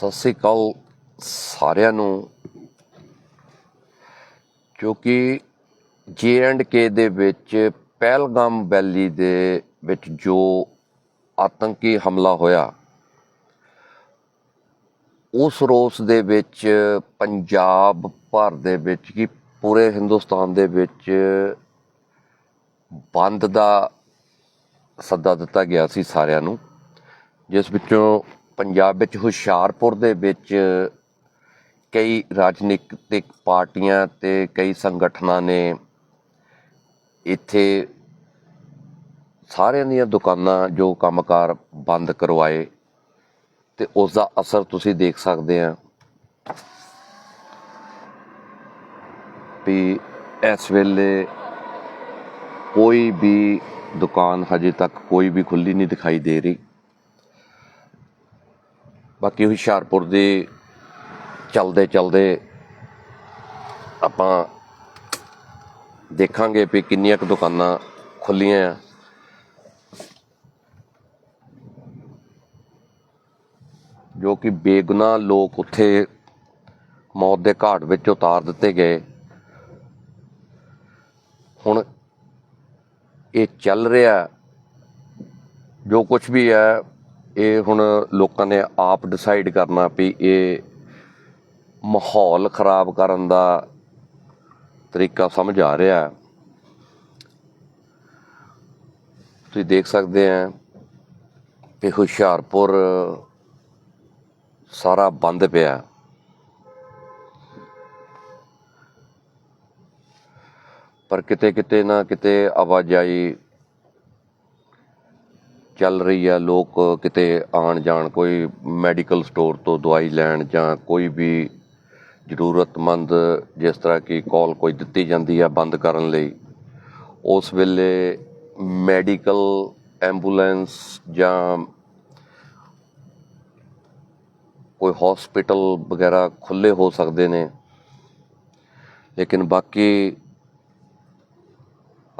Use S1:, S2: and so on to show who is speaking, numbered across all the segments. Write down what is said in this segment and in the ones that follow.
S1: ਸਤਿ ਸ੍ਰੀ ਅਕਾਲ ਸਾਰਿਆਂ ਨੂੰ, ਕਿਉਂਕਿ ਜੇ ਐਂਡ ਕੇ ਦੇ ਵਿੱਚ ਪਹਿਲਗਾਮ ਵੈਲੀ ਦੇ ਵਿੱਚ ਜੋ ਆਤੰਕੀ ਹਮਲਾ ਹੋਇਆ, ਉਸ ਰੋਸ ਦੇ ਵਿੱਚ ਪੰਜਾਬ ਭਰ ਦੇ ਵਿੱਚ ਕੀ ਪੂਰੇ ਹਿੰਦੁਸਤਾਨ ਦੇ ਵਿੱਚ ਬੰਦ ਦਾ ਸੱਦਾ ਦਿੱਤਾ ਗਿਆ ਸੀ ਸਾਰਿਆਂ ਨੂੰ, ਜਿਸ ਵਿੱਚੋਂ ਪੰਜਾਬ ਵਿੱਚ ਹੁਸ਼ਿਆਰਪੁਰ ਦੇ ਵਿੱਚ ਕਈ ਰਾਜਨੀਤਿਕ ਪਾਰਟੀਆਂ ਤੇ ਕਈ ਸੰਗਠਨਾਂ ਨੇ ਇੱਥੇ ਸਾਰਿਆਂ ਦੀਆਂ ਦੁਕਾਨਾਂ ਜੋ ਕੰਮਕਾਰ ਬੰਦ ਕਰਵਾਏ ਤੇ ਉਸ ਦਾ ਅਸਰ ਤੁਸੀਂ ਦੇਖ ਸਕਦੇ ਆ ਵੀ ਇਸ ਵੇਲੇ ਕੋਈ ਵੀ ਦੁਕਾਨ ਹਜੇ ਤੱਕ ਕੋਈ ਵੀ ਖੁੱਲੀ ਨਹੀਂ ਦਿਖਾਈ ਦੇ ਰਹੀ। ਬਾਕੀ ਹੁਸ਼ਿਆਰਪੁਰ ਦੇ ਚਲਦੇ ਚਲਦੇ ਆਪਾਂ ਦੇਖਾਂਗੇ ਵੀ ਕਿੰਨੀਆਂ ਕੁ ਦੁਕਾਨਾਂ ਖੁੱਲੀਆਂ ਆ। ਜੋ ਕਿ ਬੇਗੁਨਾਹ ਲੋਕ ਉੱਥੇ ਮੌਤ ਦੇ ਘਾਟ ਵਿੱਚ ਉਤਾਰ ਦਿੱਤੇ ਗਏ। ਹੁਣ ਇਹ ਚੱਲ ਰਿਹਾ ਜੋ ਕੁਝ ਵੀ ਹੈ ਇਹ ਹੁਣ ਲੋਕਾਂ ਨੇ ਆਪ ਡਿਸਾਈਡ ਕਰਨਾ ਵੀ ਇਹ ਮਾਹੌਲ ਖਰਾਬ ਕਰਨ ਦਾ ਤਰੀਕਾ ਸਮਝ ਆ ਰਿਹਾ ਤੁਸੀਂ ਦੇਖ ਸਕਦੇ ਆ ਕਿ ਹੁਸ਼ਿਆਰਪੁਰ ਸਾਰਾ ਬੰਦ ਪਿਆ ਪਰ ਕਿਤੇ ਕਿਤੇ ਨਾ ਕਿਤੇ ਆਵਾਜਾਈ ਚੱਲ ਰਹੀ ਆ, ਲੋਕ ਕਿਤੇ ਆਣ ਜਾਣ, ਕੋਈ ਮੈਡੀਕਲ ਸਟੋਰ ਤੋਂ ਦਵਾਈ ਲੈਣ ਜਾਂ ਕੋਈ ਵੀ ਜ਼ਰੂਰਤਮੰਦ ਜਿਸ ਤਰ੍ਹਾਂ ਕਿ ਕਾਲ ਕੋਈ ਦਿੱਤੀ ਜਾਂਦੀ ਹੈ ਬੰਦ ਕਰਨ ਲਈ, ਉਸ ਵੇਲੇ ਮੈਡੀਕਲ ਐਂਬੂਲੈਂਸ ਜਾਂ ਕੋਈ ਹਸਪੀਟਲ ਵਗੈਰਾ ਖੁੱਲੇ ਹੋ ਸਕਦੇ ਨੇ। ਲੇਕਿਨ ਬਾਕੀ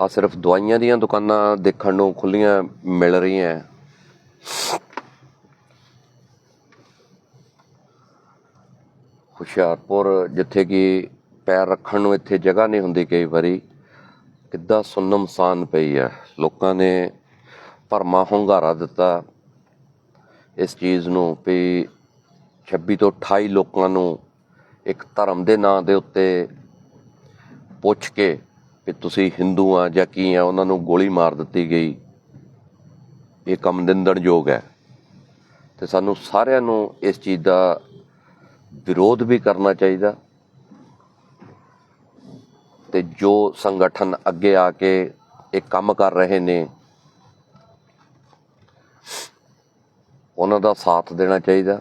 S1: ਆ ਸਿਰਫ ਦਵਾਈਆਂ ਦੀਆਂ ਦੁਕਾਨਾਂ ਦੇਖਣ ਨੂੰ ਖੁੱਲੀਆਂ ਮਿਲ ਰਹੀਆਂ। ਹੁਸ਼ਿਆਰਪੁਰ, ਜਿੱਥੇ ਕਿ ਪੈਰ ਰੱਖਣ ਨੂੰ ਇੱਥੇ ਜਗ੍ਹਾ ਨਹੀਂ ਹੁੰਦੀ ਕਈ ਵਾਰੀ, ਕਿੱਦਾਂ ਸੁੰਨਮਸਾਨ ਪਈ ਹੈ ਲੋਕਾਂ ਨੇ ਭਰਮਾ ਹੁੰਗਾਰਾ ਦਿੱਤਾ ਇਸ ਚੀਜ਼ ਨੂੰ ਵੀ 26 ਤੋਂ 28 ਲੋਕਾਂ ਨੂੰ ਇੱਕ ਧਰਮ ਦੇ ਨਾਂ ਦੇ ਉੱਤੇ ਪੁੱਛ ਕੇ ਕਿ ਤੁਸੀਂ ਹਿੰਦੂ ਆ ਜਾਂ ਕੀ ਆ, ਉਹਨਾਂ ਨੂੰ ਗੋਲੀ ਮਾਰ ਦਿੱਤੀ ਗਈ। ਇਹ ਕੰਮ ਨਿੰਦਣਯੋਗ ਹੈ। ਤੇ ਸਾਨੂੰ ਸਾਰਿਆਂ ਨੂੰ ਇਸ ਚੀਜ਼ ਦਾ ਵਿਰੋਧ ਵੀ ਕਰਨਾ ਚਾਹੀਦਾ। ਤੇ ਜੋ ਸੰਗਠਨ ਅੱਗੇ ਆ ਕੇ ਇਹ ਕੰਮ ਕਰ ਰਹੇ ਨੇ, ਉਹਨਾਂ ਦਾ ਸਾਥ ਦੇਣਾ ਚਾਹੀਦਾ।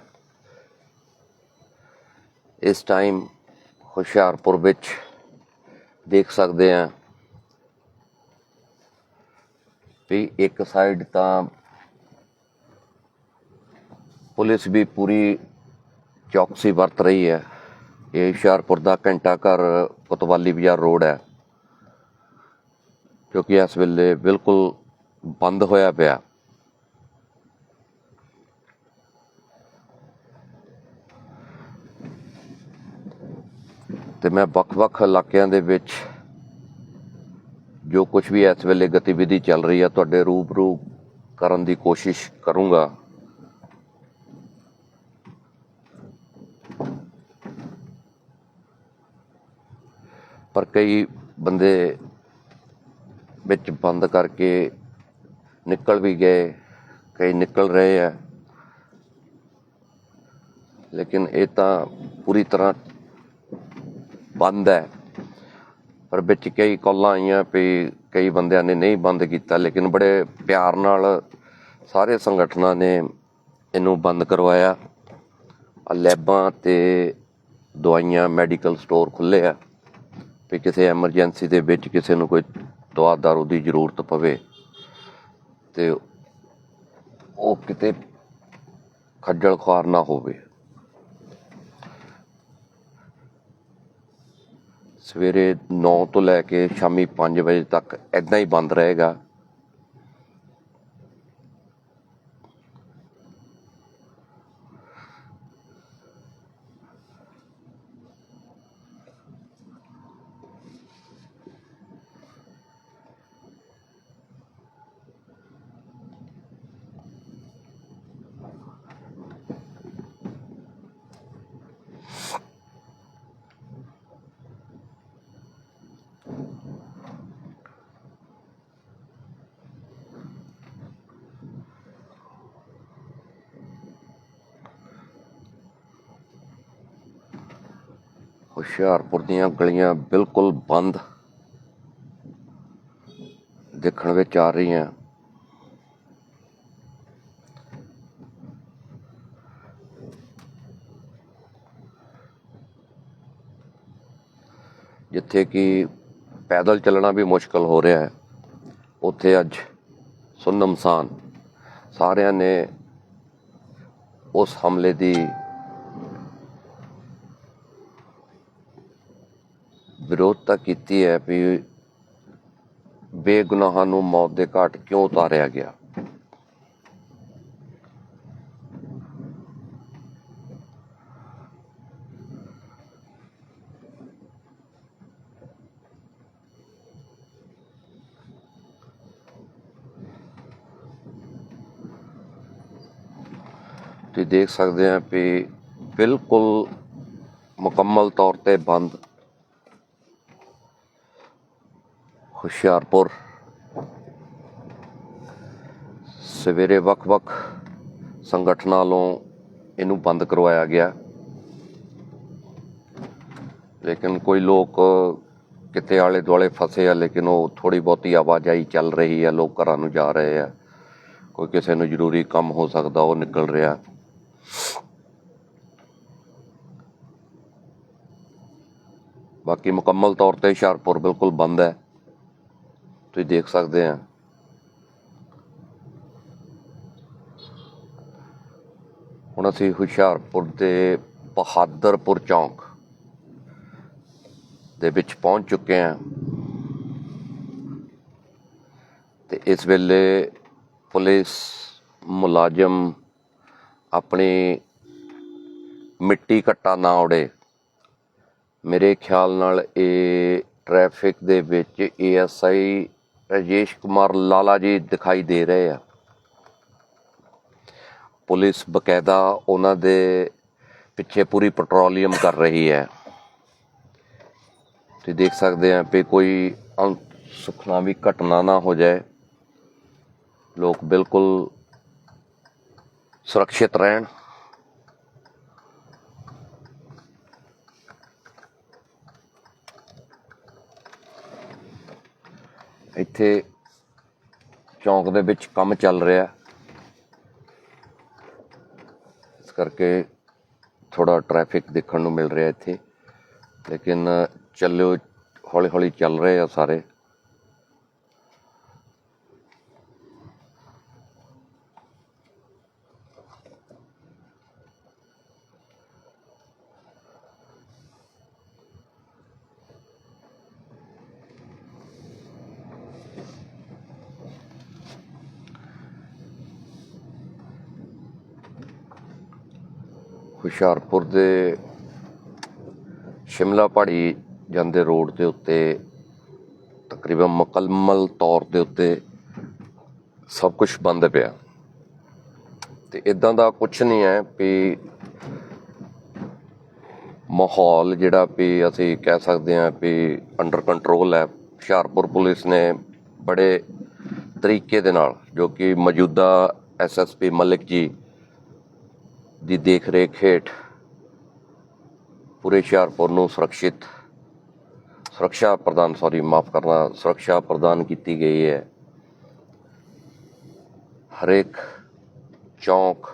S1: ਇਸ ਟਾਈਮ ਹੁਸ਼ਿਆਰਪੁਰ ਵਿੱਚ ਦੇਖ ਸਕਦੇ ਆ ਵੀ ਇੱਕ ਸਾਈਡ ਤਾਂ ਪੁਲਿਸ ਵੀ ਪੂਰੀ ਚੌਕਸੀ ਵਰਤ ਰਹੀ ਹੈ। ਇਹ ਹੁਸ਼ਿਆਰਪੁਰ ਦਾ ਘੰਟਾ ਘਰ ਕੋਤਵਾਲੀ ਬਾਜ਼ਾਰ ਰੋਡ ਹੈ ਕਿਉਂਕਿ ਇਸ ਵੇਲੇ ਬਿਲਕੁਲ ਬੰਦ ਹੋਇਆ ਪਿਆ। ਤੇ ਮੈਂ ਵੱਖ-ਵੱਖ ਇਲਾਕਿਆਂ ਦੇ ਵਿੱਚ ਜੋ ਕੁਝ ਵੀ ਇਸ ਵੇਲੇ ਗਤੀਵਿਧੀ ਚੱਲ ਰਹੀ ਹੈ ਤੁਹਾਡੇ ਰੂਬਰੂ ਕਰਨ ਦੀ ਕੋਸ਼ਿਸ਼ ਕਰੂੰਗਾ। ਪਰ ਕਈ ਬੰਦੇ ਵਿੱਚ ਬੰਦ ਕਰਕੇ ਨਿਕਲ ਵੀ ਗਏ, ਕਈ ਨਿਕਲ ਰਹੇ ਆ। ਲੇਕਿਨ ਇਹ ਤਾਂ ਪੂਰੀ ਤਰ੍ਹਾਂ ਬੰਦ ਹੈ। ਪਰ ਵਿੱਚ ਕਈ ਕਾਲਾਂ ਆਈਆਂ ਵੀ ਕਈ ਬੰਦਿਆਂ ਨੇ ਨਹੀਂ ਬੰਦ ਕੀਤਾ, ਲੇਕਿਨ ਬੜੇ ਪਿਆਰ ਨਾਲ ਸਾਰੇ ਸੰਗਠਨਾਂ ਨੇ ਇਹਨੂੰ ਬੰਦ ਕਰਵਾਇਆ। ਲੈਬਾਂ ਤੇ ਦਵਾਈਆਂ ਮੈਡੀਕਲ ਸਟੋਰ ਖੁੱਲੇ ਆ ਵੀ ਕਿਸੇ ਐਮਰਜੈਂਸੀ ਦੇ ਵਿੱਚ ਕਿਸੇ ਨੂੰ ਕੋਈ ਦਵਾ ਦਾਰੂ ਦੀ ਜ਼ਰੂਰਤ ਪਵੇ ਤੇ ਉਹ ਕਿਤੇ ਖੱਜਲ ਖੁਆਰ ਨਾ ਹੋਵੇ। ਸਵੇਰੇ 9 ਤੋਂ ਲੈ ਕੇ ਸ਼ਾਮੀ 5 ਵਜੇ ਤੱਕ ਇਦਾਂ ਹੀ ਬੰਦ ਰਹੇਗਾ। ਹੁਸ਼ਿਆਰਪੁਰ ਦੀਆਂ ਗਲੀਆਂ ਬਿਲਕੁਲ ਬੰਦ ਦੇਖਣ ਵਿੱਚ ਆ ਰਹੀਆਂ। ਜਿੱਥੇ ਕਿ ਪੈਦਲ ਚੱਲਣਾ ਵੀ ਮੁਸ਼ਕਲ ਹੋ ਰਿਹਾ ਹੈ। ਉੱਥੇ ਅੱਜ ਸੁੰਨਮਸਾਨ ਸਾਰਿਆਂ ਨੇ ਉਸ ਹਮਲੇ ਦੀ ਵਿਰੋਧਤਾ ਕੀਤੀ ਹੈ ਵੀ ਬੇਗੁਨਾਹਾਂ ਨੂੰ ਮੌਤ ਦੇ ਘਾਟ ਕਿਉਂ ਉਤਾਰਿਆ ਗਿਆ? ਤੁਸੀਂ ਦੇਖ ਸਕਦੇ ਆ ਵੀ ਬਿਲਕੁਲ ਮੁਕੰਮਲ ਤੌਰ ਤੇ ਬੰਦ ਹੁਸ਼ਿਆਰਪੁਰ। ਸਵੇਰੇ ਵੱਖ-ਵੱਖ ਸੰਗਠਨਾਂ ਵੱਲੋਂ ਇਹਨੂੰ ਬੰਦ ਕਰਵਾਇਆ ਗਿਆ। ਲੇਕਿਨ ਕੋਈ ਲੋਕ ਕਿਤੇ ਆਲੇ ਦੁਆਲੇ ਫਸੇ ਆ, ਲੇਕਿਨ ਉਹ ਥੋੜੀ ਬਹੁਤੀ ਆਵਾਜਾਈ ਚੱਲ ਰਹੀ ਹੈ ਲੋਕ ਘਰਾਂ ਨੂੰ ਜਾ ਰਹੇ ਆ। ਕੋਈ ਕਿਸੇ ਨੂੰ ਜ਼ਰੂਰੀ ਕੰਮ ਹੋ ਸਕਦਾ, ਉਹ ਨਿਕਲ ਰਿਹਾ। ਬਾਕੀ ਮੁਕੰਮਲ ਤੌਰ ਤੇ ਹੁਸ਼ਿਆਰਪੁਰ ਬਿਲਕੁਲ ਬੰਦ ਹੈ। ਤੁਸੀਂ ਦੇਖ ਸਕਦੇ ਆ ਹੁਣ ਅਸੀਂ ਹੁਸ਼ਿਆਰਪੁਰ ਦੇ ਬਹਾਦਰਪੁਰ ਚੌਂਕ ਦੇ ਵਿੱਚ ਪਹੁੰਚ ਚੁੱਕੇ ਹਾਂ ਤੇ ਇਸ ਵੇਲੇ ਪੁਲਿਸ ਮੁਲਾਜ਼ਮ ਆਪਣੀ ਮਿੱਟੀ ਕੱਟਾ ਨਾ ਉੜੇ ਮੇਰੇ ਖਿਆਲ ਨਾਲ ਇਹ ਟ੍ਰੈਫਿਕ ਦੇ ਵਿੱਚ ਏਐਸਆਈ ਰਜੇਸ਼ ਕੁਮਾਰ ਲਾਲਾ ਜੀ ਦਿਖਾਈ ਦੇ ਰਹੇ ਆ। ਪੁਲਿਸ ਬਕਾਇਦਾ ਉਹਨਾਂ ਦੇ ਪਿੱਛੇ ਪੂਰੀ ਪੈਟਰੋਲੀਅਮ ਕਰ ਰਹੀ ਹੈ। ਤੁਸੀਂ ਦੇਖ ਸਕਦੇ ਆ ਵੀ ਕੋਈ ਸੁਖਨਾ ਵੀ ਘਟਨਾ ਨਾ ਹੋ ਜਾਏ। ਲੋਕ ਬਿਲਕੁਲ ਸੁਰੱਖਿਅਤ ਰਹਿਣ। ਇੱਥੇ ਚੌਂਕ ਦੇ ਵਿੱਚ ਕੰਮ ਚੱਲ ਰਿਹਾ। ਇਸ ਕਰਕੇ ਥੋੜਾ ਟ੍ਰੈਫਿਕ ਦੇਖਣ ਨੂੰ ਮਿਲ ਰਿਹਾ ਇੱਥੇ। ਲੇਕਿਨ ਚੱਲਿਓ ਹੌਲੀ ਹੌਲੀ ਚੱਲ ਰਹੇ ਆ ਸਾਰੇ। ਹੁਸ਼ਿਆਰਪੁਰ ਦੇ ਸ਼ਿਮਲਾ ਪਹਾੜੀ ਜਾਂਦੇ ਰੋਡ ਦੇ ਉੱਤੇ ਤਕਰੀਬਨ ਮੁਕੰਮਲ ਤੌਰ ਦੇ ਉੱਤੇ ਸਭ ਕੁਝ ਬੰਦ ਪਿਆ। ਤੇ ਇਦਾਂ ਦਾ ਕੁਝ ਨਹੀਂ ਹੈ ਵੀ ਮਾਹੌਲ ਜਿਹੜਾ ਵੀ ਅਸੀਂ ਕਹਿ ਸਕਦੇ ਹਾਂ ਵੀ ਅੰਡਰ ਕੰਟਰੋਲ ਹੈ। ਹੁਸ਼ਿਆਰਪੁਰ ਪੁਲਿਸ ਨੇ ਬੜੇ ਤਰੀਕੇ ਦੇ ਨਾਲ ਜੋ ਕਿ ਮੌਜੂਦਾ ਐਸਐਸਪੀ ਮਲਿਕ ਜੀ ਦੀ ਦੇਖ ਰੇਖ ਹੇਠ ਪੂਰੇ ਹੁਸ਼ਿਆਰਪੁਰ ਨੂੰ ਸੁਰੱਖਿਅਤ ਸੁਰੱਖਿਆ ਪ੍ਰਦਾਨ ਸੌਰੀ ਮਾਫ ਕਰਨਾ, ਸੁਰੱਖਿਆ ਪ੍ਰਦਾਨ ਕੀਤੀ ਗਈ ਹੈ। ਹਰੇਕ ਚੌਂਕ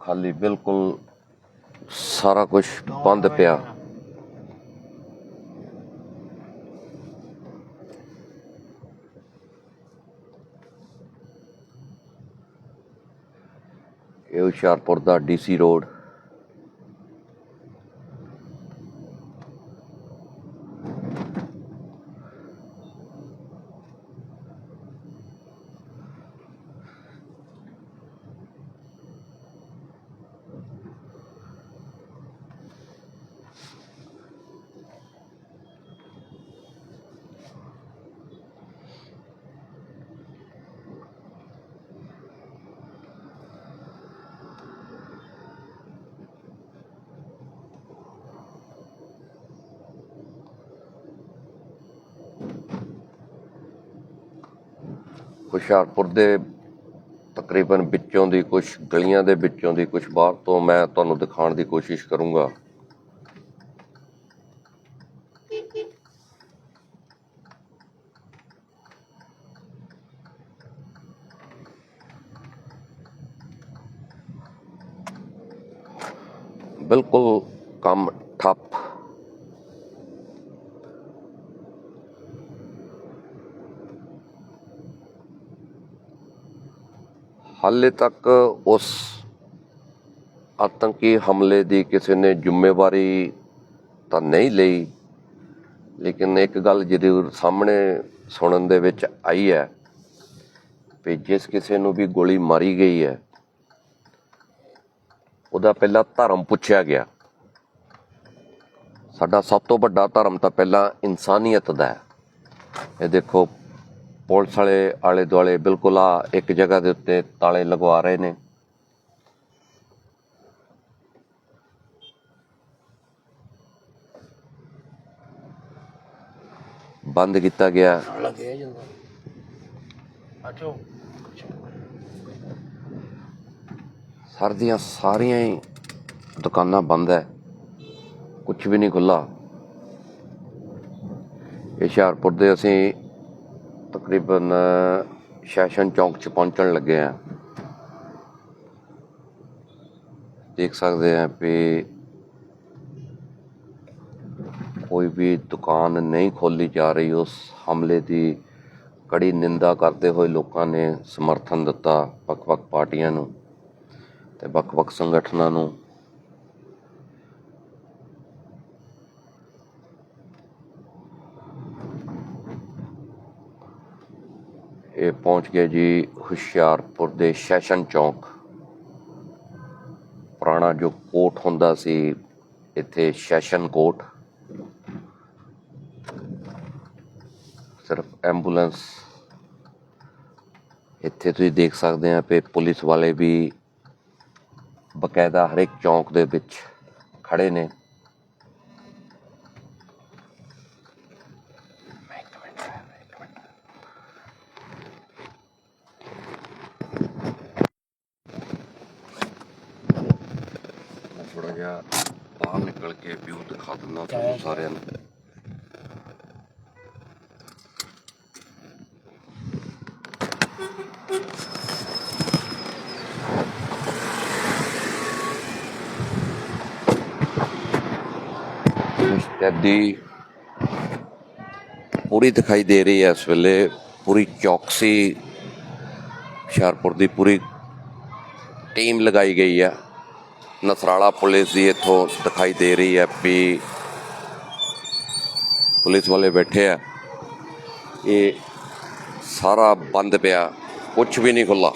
S1: ਖਾਲੀ ਬਿਲਕੁਲ ਸਾਰਾ ਕੁਝ ਬੰਦ ਪਿਆ। ਇਹ ਹੁਸ਼ਿਆਰਪੁਰ ਦਾ ਡੀਸੀ ਰੋਡ ਹੁਸ਼ਿਆਰਪੁਰ ਦੇ ਤਕਰੀਬਨ ਵਿੱਚੋਂ ਦੀ ਕੁਝ ਗਲੀਆਂ ਦੇ ਵਿੱਚੋਂ ਦੀ ਕੁਝ ਬਾਹਰ ਤੋਂ ਮੈਂ ਤੁਹਾਨੂੰ ਦਿਖਾਉਣ ਦੀ ਕੋਸ਼ਿਸ਼ ਕਰੂੰਗਾ। ਬਿਲਕੁਲ ਕੰਮ ਠੱਪ ਹਾਲੇ ਤੱਕ ਉਸ ਆਤੰਕੀ ਹਮਲੇ ਦੀ ਕਿਸੇ ਨੇ ਜ਼ਿੰਮੇਵਾਰੀ ਤਾਂ ਨਹੀਂ ਲਈ, ਲੇਕਿਨ ਇੱਕ ਗੱਲ ਜ਼ਰੂਰ ਸਾਹਮਣੇ ਸੁਣਨ ਦੇ ਵਿੱਚ ਆਈ ਹੈ ਵੀ ਜਿਸ ਕਿਸੇ ਨੂੰ ਵੀ ਗੋਲੀ ਮਾਰੀ ਗਈ ਹੈ, ਉਹਦਾ ਪਹਿਲਾਂ ਧਰਮ ਪੁੱਛਿਆ ਗਿਆ। ਸਾਡਾ ਸਭ ਤੋਂ ਵੱਡਾ ਧਰਮ ਤਾਂ ਪਹਿਲਾਂ ਇਨਸਾਨੀਅਤ ਦਾ ਹੈ। ਇਹ ਦੇਖੋ ਪੁਲਿਸ ਵਾਲੇ ਆਲੇ ਦੁਆਲੇ ਬਿਲਕੁਲ ਆ ਇੱਕ ਜਗ੍ਹਾ ਦੇ ਉੱਤੇ ਤਾਲੇ ਲਗਵਾ ਰਹੇ ਨੇ। ਬੰਦ ਕੀਤਾ ਗਿਆ। ਸਰਦੀਆਂ ਸਾਰੀਆਂ ਹੀ ਦੁਕਾਨਾਂ ਬੰਦ ਹੈ ਕੁਝ ਵੀ ਨਹੀਂ ਖੁੱਲਾ ਇਹ ਹੁਸ਼ਿਆਰਪੁਰ ਦੇ ਅਸੀਂ ਤਕਰੀਬਨ ਸ਼ੈਸ਼ਨ ਚੌਂਕ 'ਚ ਪਹੁੰਚਣ ਲੱਗੇ ਆ। ਦੇਖ ਸਕਦੇ ਆ ਵੀ ਕੋਈ ਵੀ ਦੁਕਾਨ ਨਹੀਂ ਖੋਲੀ ਜਾ ਰਹੀ, ਉਸ ਹਮਲੇ ਦੀ ਕੜੀ ਨਿੰਦਾ ਕਰਦੇ ਹੋਏ ਲੋਕਾਂ ਨੇ ਸਮਰਥਨ ਦਿੱਤਾ ਵੱਖ-ਵੱਖ ਪਾਰਟੀਆਂ ਨੂੰ ਤੇ ਵੱਖ-ਵੱਖ ਸੰਗਠਨਾਂ ਨੂੰ। ਇਹ ਪਹੁੰਚ ਗਏ ਜੀ ਹੁਸ਼ਿਆਰਪੁਰ ਦੇ ਸੈਸ਼ਨ ਚੌਂਕ। ਪੁਰਾਣਾ ਜੋ ਕੋਟ ਹੁੰਦਾ ਸੀ, ਇੱਥੇ ਸੈਸ਼ਨ ਕੋਟ ਸਿਰਫ ਐਂਬੂਲੈਂਸ ਇੱਥੇ ਤੁਸੀਂ ਦੇਖ ਸਕਦੇ ਆ ਕਿ ਪੁਲਿਸ ਵਾਲੇ ਵੀ ਬਕਾਇਦਾ ਹਰ ਇੱਕ ਚੌਂਕ ਦੇ ਵਿੱਚ ਖੜੇ ਨੇ ਮੈਂ ਥੋੜਾ ਜਿਹਾ ਬਾਹਰ ਨਿਕਲ ਕੇ ਵਿਊ ਦਿੰਦਾ ਤੁਹਾਨੂੰ ਸਾਰਿਆਂ ਨੂੰ। ਮੁਸਤੈਦੀ ਪੂਰੀ ਦਿਖਾਈ ਦੇ ਰਹੀ ਹੈ ਇਸ ਵੇਲੇ ਪੂਰੀ ਚੌਕਸੀ ਹੁਸ਼ਿਆਰਪੁਰ ਦੀ ਪੂਰੀ ਟੀਮ ਲਗਾਈ ਗਈ ਹੈ। ਨਸਰਾਲਾ ਪੁਲਿਸ ਦੀ ਇੱਥੋਂ ਦਿਖਾਈ ਦੇ ਰਹੀ ਹੈ ਵੀ ਪੁਲਿਸ ਵਾਲੇ ਬੈਠੇ ਆ। ਇਹ ਸਾਰਾ ਬੰਦ ਪਿਆ। ਕੁਝ ਵੀ ਨਹੀਂ ਖੁੱਲਾ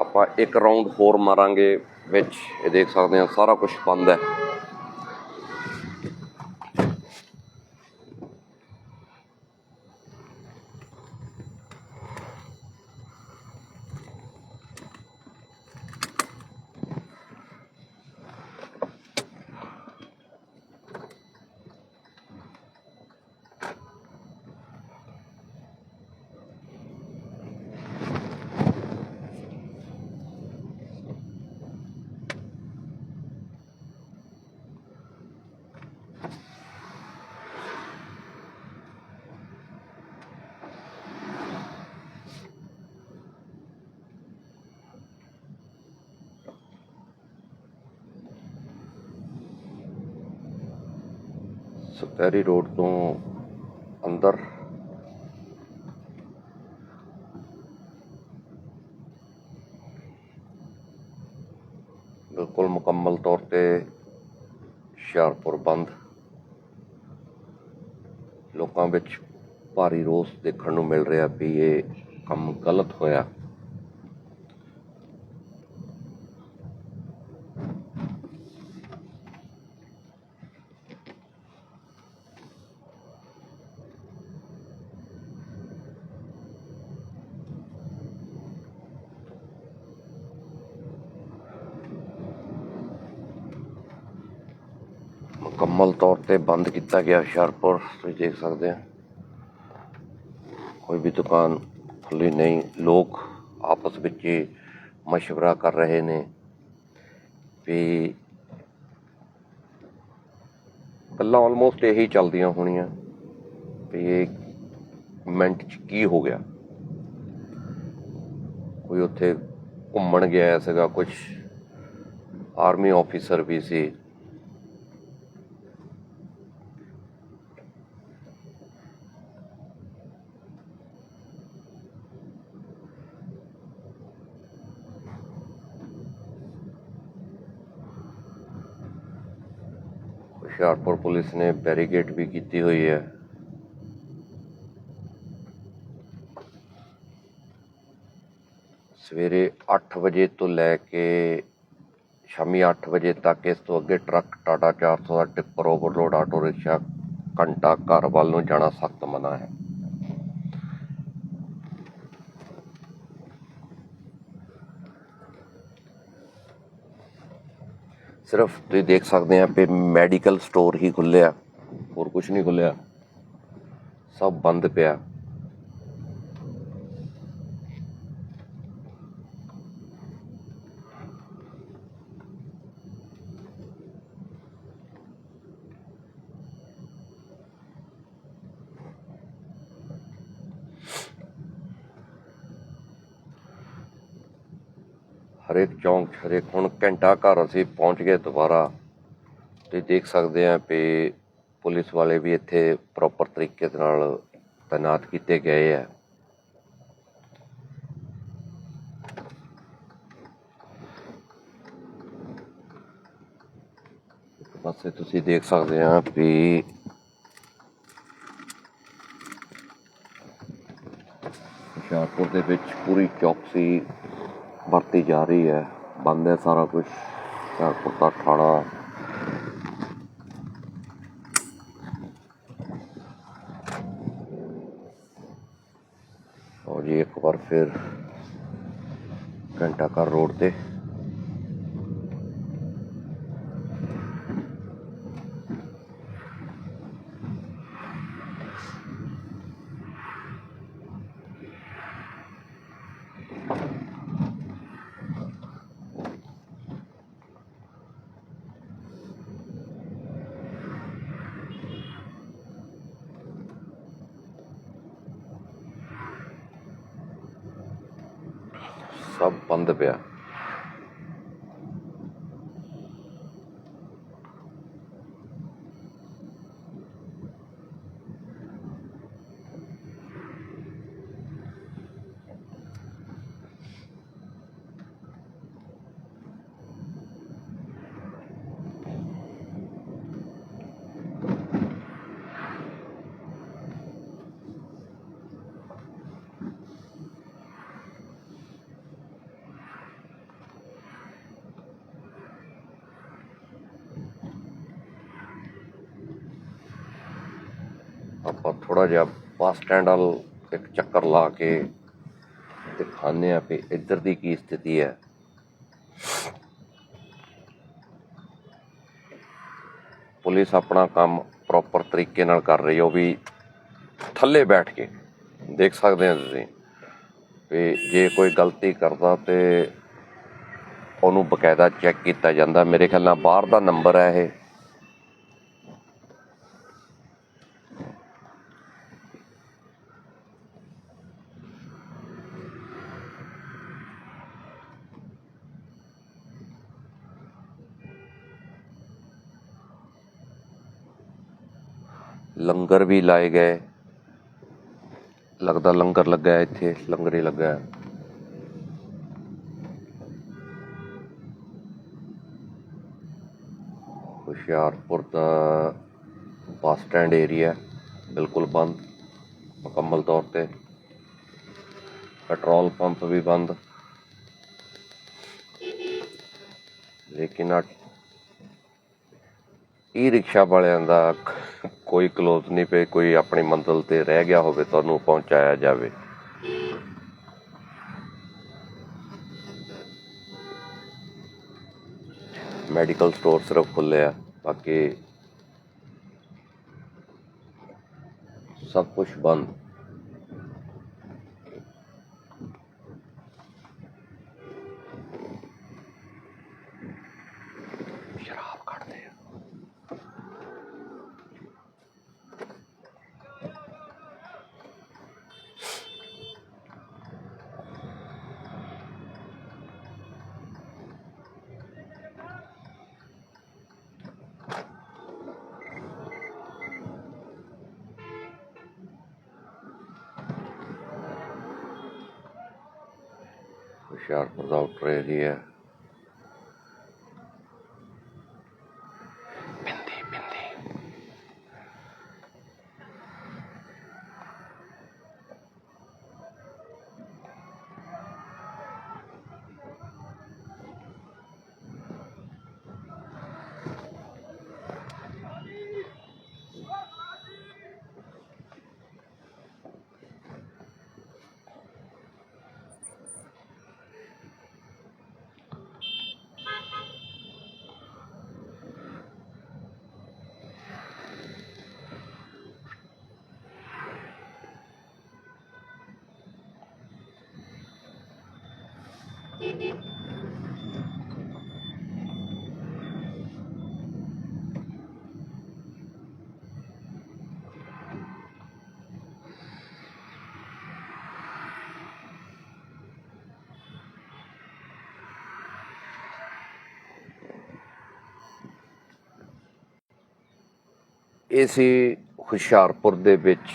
S1: ਆਪਾਂ ਇੱਕ ਰਾਉਂਡ ਹੋਰ ਮਾਰਾਂਗੇ, ਵਿੱਚ ਇਹ ਦੇਖ ਸਕਦੇ ਹਾਂ, ਸਾਰਾ ਕੁਝ ਬੰਦ ਹੈ। ਸਪੈਰੀ ਰੋਡ ਤੋਂ ਅੰਦਰ। ਬਿਲਕੁਲ ਮੁਕੰਮਲ ਤੌਰ ਤੇ ਹੁਸ਼ਿਆਰਪੁਰ ਬੰਦ। ਲੋਕਾਂ ਵਿੱਚ ਭਾਰੀ ਰੋਸ ਦੇਖਣ ਨੂੰ ਮਿਲ ਰਿਹਾ ਵੀ ਇਹ ਕੰਮ ਗਲਤ ਹੋਇਆ ਮੁਕੰਮਲ ਤੌਰ ਤੇ ਬੰਦ ਕੀਤਾ ਗਿਆ ਹੁਸ਼ਿਆਰਪੁਰ, ਤੁਸੀਂ ਦੇਖ ਸਕਦੇ ਆ ਕੋਈ ਵੀ ਦੁਕਾਨ ਖੁੱਲੀ ਨਹੀਂ, ਲੋਕ ਆਪਸ ਵਿੱਚ ਹੀ ਮਸ਼ਵਰਾ ਕਰ ਰਹੇ ਨੇ ਵੀ ਗੱਲਾਂ ਆਲਮੋਸਟ ਇਹੀ ਚੱਲਦੀਆਂ ਹੋਣੀਆਂ ਵੀ ਇਹ ਮਿੰਟ ਚ ਕੀ ਹੋ ਗਿਆ। ਕੋਈ ਉੱਥੇ ਘੁੰਮਣ ਗਿਆ ਸੀਗਾ ਕੁਝ ਆਰਮੀ ਆਫੀਸਰ ਵੀ ਸੀ। ਹੁਸ਼ਿਆਰਪੁਰ ਪੁਲਿਸ ਨੇ ਬੈਰੀਕੇਡ ਵੀ ਕੀਤੀ ਹੋਈ ਹੈ। ਸਵੇਰੇ 8 ਵਜੇ ਤੋਂ ਲੈ ਕੇ ਸ਼ਾਮੀ 8 ਵਜੇ ਤੱਕ ਇਸ ਤੋਂ ਅੱਗੇ ਟਰੱਕ ਟਾਟਾ 400 ਦਾ ਟਿੱਪਰ ਓਵਰਲੋਡ ਆਟੋ ਰਿਕਸ਼ਾ ਘੰਟਾ ਘਰ ਵੱਲ ਨੂੰ ਜਾਣਾ ਸਖਤ ਮਨਾ ਹੈ। ਸਿਰਫ ਤੁਸੀਂ ਦੇਖ ਸਕਦੇ ਆ ਕਿ ਮੈਡੀਕਲ ਸਟੋਰ ਹੀ ਖੁੱਲਿਆ ਹੋਰ ਕੁਝ ਨਹੀਂ ਖੁੱਲਿਆ ਸਭ ਬੰਦ ਪਿਆ। ਹਰੇਕ ਚੌਂਕ ਹਰੇਕ ਹੁਣ ਘੰਟਾ ਘਰ ਅਸੀਂ ਪਹੁੰਚ ਗਏ ਦੁਬਾਰਾ ਤੇ ਦੇਖ ਸਕਦੇ ਆ ਕਿ ਪੁਲਿਸ ਵਾਲੇ ਵੀ ਇੱਥੇ ਪ੍ਰੋਪਰ ਤਰੀਕੇ ਦੇ ਨਾਲ ਤਾਇਨਾਤ ਕੀਤੇ ਗਏ ਆ। ਪਾਸੇ ਤੁਸੀਂ ਦੇਖ ਸਕਦੇ ਆ ਵੀ ਹੁਸ਼ਿਆਰਪੁਰ ਦੇ ਵਿੱਚ ਪੂਰੀ ਚੌਕਸੀ ਵਰਤੀ ਜਾ ਰਹੀ ਹੈ। ਬੰਦ ਹੈ ਸਾਰਾ ਕੁਝ ਹੁਸ਼ਿਆਰਪੁਰ ਦਾ ਥਾਣਾ ਔਰ ਜੀ, ਇੱਕ ਵਾਰ ਫਿਰ ਘੰਟਾ ਘਰ ਰੋਡ ਤੇ। ਸਭ ਬੰਦ ਪਿਆ। ਆਪਾਂ ਥੋੜਾ ਜਿਹਾ ਬੱਸ ਸਟੈਂਡ ਵੱਲ ਇੱਕ ਚੱਕਰ ਲਾ ਕੇ ਦਿਖਾਉਂਦੇ ਆ ਵੀ ਇੱਧਰ ਦੀ ਕੀ ਸਥਿਤੀ ਹੈ। ਪੁਲਿਸ ਆਪਣਾ ਕੰਮ ਪ੍ਰੋਪਰ ਤਰੀਕੇ ਨਾਲ ਕਰ ਰਹੀ ਹੈ। ਉਹ ਵੀ ਥੱਲੇ ਬੈਠ ਕੇ ਦੇਖ ਸਕਦੇ ਆ ਤੁਸੀਂ ਵੀ ਜੇ ਕੋਈ ਗਲਤੀ ਕਰਦਾ ਤੇ ਉਹਨੂੰ ਬਕਾਇਦਾ ਚੈੱਕ ਕੀਤਾ ਜਾਂਦਾ। ਮੇਰੇ ਖਿਆਲ ਨਾਲ ਬਾਹਰ ਦਾ ਨੰਬਰ ਹੈ ਇਹ। ਲੰਗਰ ਵੀ ਲਾਏ ਗਏ ਲੱਗਦਾ ਲੰਗਰ ਲੱਗਾ ਹੈ ਇੱਥੇ ਲੰਗਰ ਹੀ ਲੱਗਾ ਹੈ ਹੁਸ਼ਿਆਰਪੁਰ ਦਾ ਬੱਸ ਸਟੈਂਡ ਏਰੀਆ ਬਿਲਕੁਲ ਬੰਦ ਮੁਕੰਮਲ ਤੌਰ ਤੇ ਪੈਟਰੋਲ ਪੰਪ ਵੀ ਬੰਦ ਲੇਕਿਨ ਆ ਈ ਰਿਕਸ਼ਾ ਵਾਲਿਆਂ ਦਾ ਕੋਈ ਕਲੋਜ਼ ਨਹੀਂ ਪਏ, ਕੋਈ ਆਪਣੀ ਮੰਜ਼ਲ ਤੇ ਰਹਿ ਗਿਆ ਹੋਵੇ, ਤੁਹਾਨੂੰ ਪਹੁੰਚਾਇਆ ਜਾਵੇ। ਮੈਡੀਕਲ ਸਟੋਰ ਸਿਰਫ ਖੁੱਲਿਆ ਬਾਕੀ ਸਭ ਕੁਝ ਬੰਦ। ਇਹ ਸੀ ਹੁਸ਼ਿਆਰਪੁਰ ਦੇ ਵਿੱਚ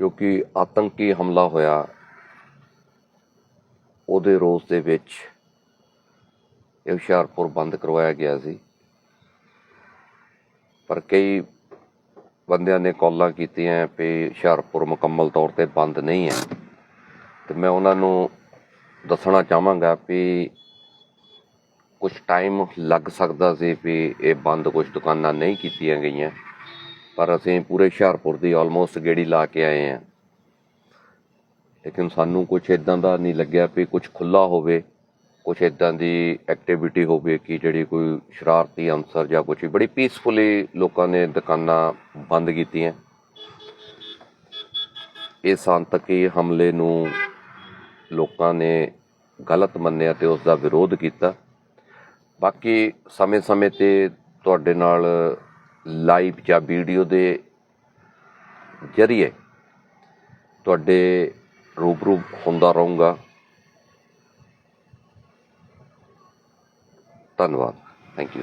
S1: ਜੋ ਕਿ ਆਤੰਕੀ ਹਮਲਾ ਹੋਇਆ ਉਹਦੇ ਰੋਸ ਦੇ ਵਿੱਚ ਇਹ ਹੁਸ਼ਿਆਰਪੁਰ ਬੰਦ ਕਰਵਾਇਆ ਗਿਆ ਸੀ। ਪਰ ਕਈ ਬੰਦਿਆਂ ਨੇ ਕਾਲਾਂ ਕੀਤੀਆਂ ਵੀ ਹੁਸ਼ਿਆਰਪੁਰ ਮੁਕੰਮਲ ਤੌਰ ਤੇ ਬੰਦ ਨਹੀਂ ਹੈ। ਤੇ ਮੈਂ ਉਹਨਾਂ ਨੂੰ ਦੱਸਣਾ ਚਾਹਾਂਗਾ ਵੀ ਕੁਝ ਟਾਈਮ ਲੱਗ ਸਕਦਾ ਸੀ ਵੀ ਇਹ ਬੰਦ ਕੁਝ ਦੁਕਾਨਾਂ ਨਹੀਂ ਕੀਤੀਆਂ ਗਈਆਂ। ਪਰ ਅਸੀਂ ਪੂਰੇ ਹੁਸ਼ਿਆਰਪੁਰ ਦੀ ਆਲਮੋਸਟ ਗੇੜੀ ਲਾ ਕੇ ਆਏ ਹਾਂ। ਲੇਕਿਨ ਸਾਨੂੰ ਕੁਝ ਇਦਾਂ ਦਾ ਨਹੀਂ ਲੱਗਿਆ ਵੀ ਕੁਝ ਖੁੱਲਾ ਹੋਵੇ ਕੁਝ ਇਦਾਂ ਦੀ ਐਕਟੀਵਿਟੀ ਹੋਵੇ ਕਿ ਜਿਹੜੀ ਕੋਈ ਸ਼ਰਾਰਤੀ ਅੰਸਰ ਜਾਂ ਕੁਝ ਬੜੀ ਪੀਸਫੁਲੀ ਲੋਕਾਂ ਨੇ ਦੁਕਾਨਾਂ ਬੰਦ ਕੀਤੀਆਂ। ਇਸ ਆਤੰਕੀ ਹਮਲੇ ਨੂੰ ਲੋਕਾਂ ਨੇ ਗਲਤ ਮੰਨਿਆ ਤੇ ਉਸ ਦਾ ਵਿਰੋਧ ਕੀਤਾ। ਬਾਕੀ ਸਮੇਂ-ਸਮੇਂ ਤੇ ਤੁਹਾਡੇ ਨਾਲ ਲਾਈਵ ਜਾਂ ਵੀਡੀਓ ਦੇ ਜਰੀਏ ਤੁਹਾਡੇ ਰੂਬਰੂ ਹੁੰਦਾ ਰਹੂੰਗਾ। ਧੰਨਵਾਦ। Thank you